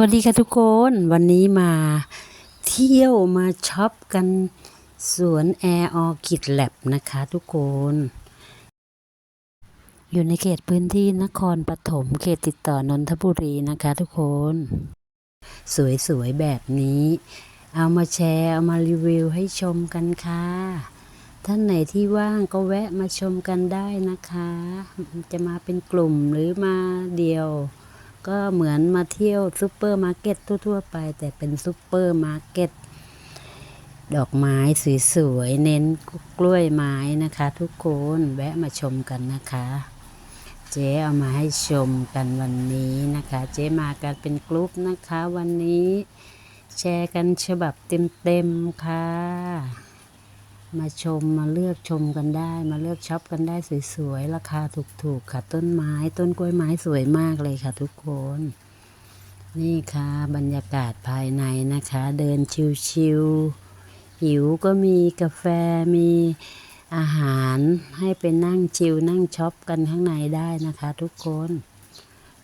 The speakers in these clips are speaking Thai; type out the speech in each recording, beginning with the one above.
วัสดีค่ะทุกคนวันนี้มาเที่ยวมาช็อปกันสวนแอร์ออคิดแลบนะคะทุกคน อยู่ในเขตพื้นที่นครปฐมเขตติดต่อนนทบุรีนะคะทุกคน สวยๆแบบนี้ เอามาแชร์ เอามารีวิวให้ชมกันค่ะ ท่านไหนที่ว่างก็แวะมาชมกันได้นะคะ จะมาเป็นกลุ่มหรือมาเดียว ก็เหมือนมาเที่ยวซูเปอร์มาร์เก็ตทั่ว ๆ ไป แต่เป็นซูเปอร์มาร์เก็ตดอกไม้สวยๆเน้นกล้วยไม้นะคะ ทุกคนแวะมาชมกันนะคะ เจ๊เอามาให้ชมกันวันนี้นะคะ เจ๊มากันเป็นกลุ่มนะคะ วันนี้ แชร์กันฉบับเต็มๆค่ะ มาชมมาเลือกชมกันได้ มาเลือกช็อปกันได้สวยๆ ราคาถูกๆ ค่ะ ต้นไม้ต้นกล้วยไม้สวยมากเลยค่ะทุกคน นี่ค่ะบรรยากาศภายในนะคะ เดินชิวๆหิวก็มีกาแฟมีอาหารให้ไปนั่งชิวนั่งช็อปกันข้างในได้นะคะทุกคน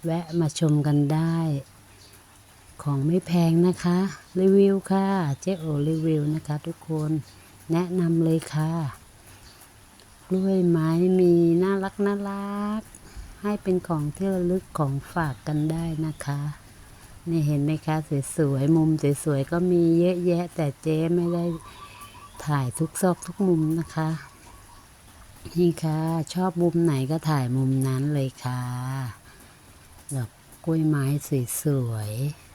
แวะมาชมกันได้ ของไม่แพงนะคะ รีวิวค่ะ เจ๊โอรีวิวนะคะทุกคน แนะนำเลยค่ะ กล้วยไม้มีน่ารักน่ารัก ให้เป็นของที่ระลึกของฝากกันได้นะคะ นี่เห็นไหมคะสวยๆมุมสวยๆก็มีเยอะแยะ แต่เจ๊ไม่ได้ถ่ายทุกซอกทุกมุมนะคะ นี่ค่ะ ชอบมุมไหนก็ถ่ายมุมนั้นเลยค่ะดอกกล้วยไม้สวยๆ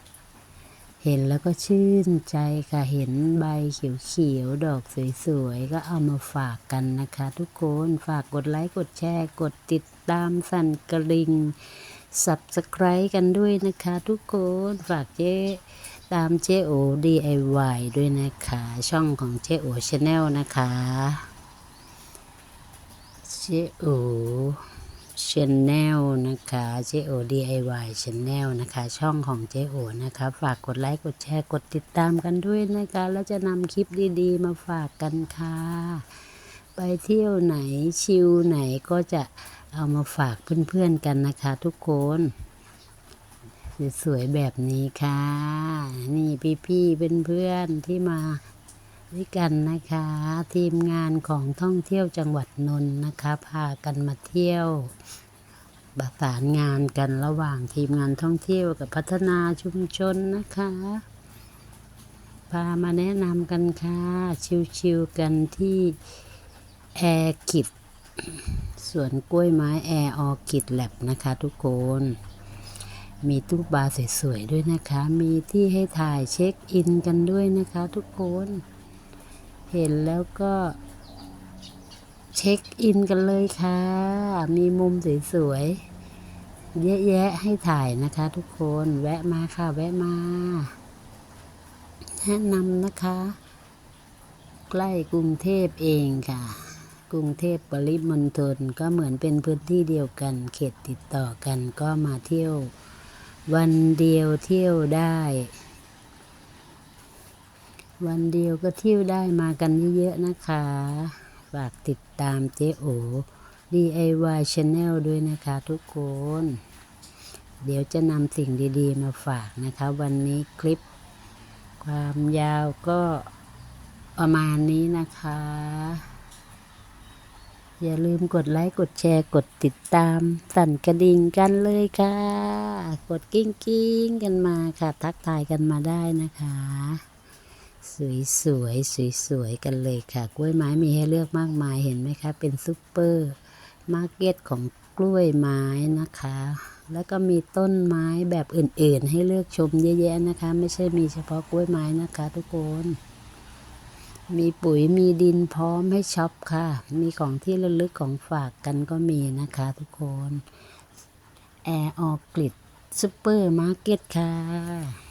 เห็นแล้วก็ชื่นใจค่ะ เห็นใบเขียวๆ ดอกสวยๆ ก็เอามาฝากกันนะคะ ทุกคน ฝากกดไลค์ กดแชร์ กดติดตามสั่นกระดิ่ง subscribe กันด้วยนะคะทุกคน ฝากเจ๊ตามเจ๊โอ DIY ด้วยนะคะ ช่องของเจ๊โอชาแนลนะคะ เจ๊โอ ชแนลนะคะเจโอ DIY Channel นะคะ ช่องของเจโอนะคะ ฝากกดไลค์ กดแชร์ กดติดตามกันด้วยนะคะ แล้วจะนำคลิปดีๆ มาฝากกันค่ะ ไปเที่ยวไหนชิลไหนก็จะเอามาฝากเพื่อนๆกันนะคะ ทุกคนสวยๆแบบนี้ค่ะ นี่พี่ๆเป็นเพื่อนที่มา ด้วยกันนะคะ ทีมงานของท่องเที่ยวจังหวัดนนท์นะคะ พากันมาเที่ยวประสานงานกันระหว่างทีมงานท่องเที่ยวกับพัฒนาชุมชนนะคะ พามาแนะนำกันค่ะ ชิวๆกันที่แอร์กิดสวนกล้วยไม้แอร์ออคิดแลบนะคะทุกคน มีตู้บาร์สวยๆด้วยนะคะ มีที่ให้ถ่ายเช็คอินกันด้วยนะคะทุกคน เห็นแล้วก็เช็คอินกันเลยค่ะ มีมุมสวยๆ เยอะแยะให้ถ่ายนะคะทุกคน แวะมาค่ะ แวะมา แนะนำนะคะ ใกล้กรุงเทพเองค่ะ กรุงเทพปริมณฑลก็เหมือนเป็นพื้นที่เดียวกัน เขตติดต่อกันก็มาเที่ยว วันเดียวเที่ยวได้ วันเดียวก็เที่ยวได้มากันเยอะๆนะคะ ฝากติดตามเจ๊โอ DIY Channel ด้วยนะคะทุกคน เดี๋ยวจะนำสิ่งดีๆมาฝากนะคะ วันนี้คลิป ความยาวก็ประมาณนี้นะคะ อย่าลืมกดไลค์ กดแชร์ กดติดตาม สั่นกระดิ่งกันเลยค่ะ กดกิ้งกิ้งกันมาค่ะ ทักทายกันมาได้นะคะ สวยสวยสวยสวยๆกันเลยค่ะ กล้วยไม้มีให้เลือกมากมายเห็นไหมคะ เป็นซุปเปอร์มาร์เก็ตของกล้วยไม้นะคะ แล้วก็มีต้นไม้แบบอื่นๆ ให้เลือกชมเยอะแยะนะคะ ไม่ใช่มีเฉพาะกล้วยไม้นะคะ ทุกคน มีปุ๋ยมีดินพร้อมให้ช็อปค่ะ มีของที่ระลึกของฝากกันก็มีนะคะ ทุกคนแอร์ออกกลิดซุปเปอร์มาร์เก็ตค่ะ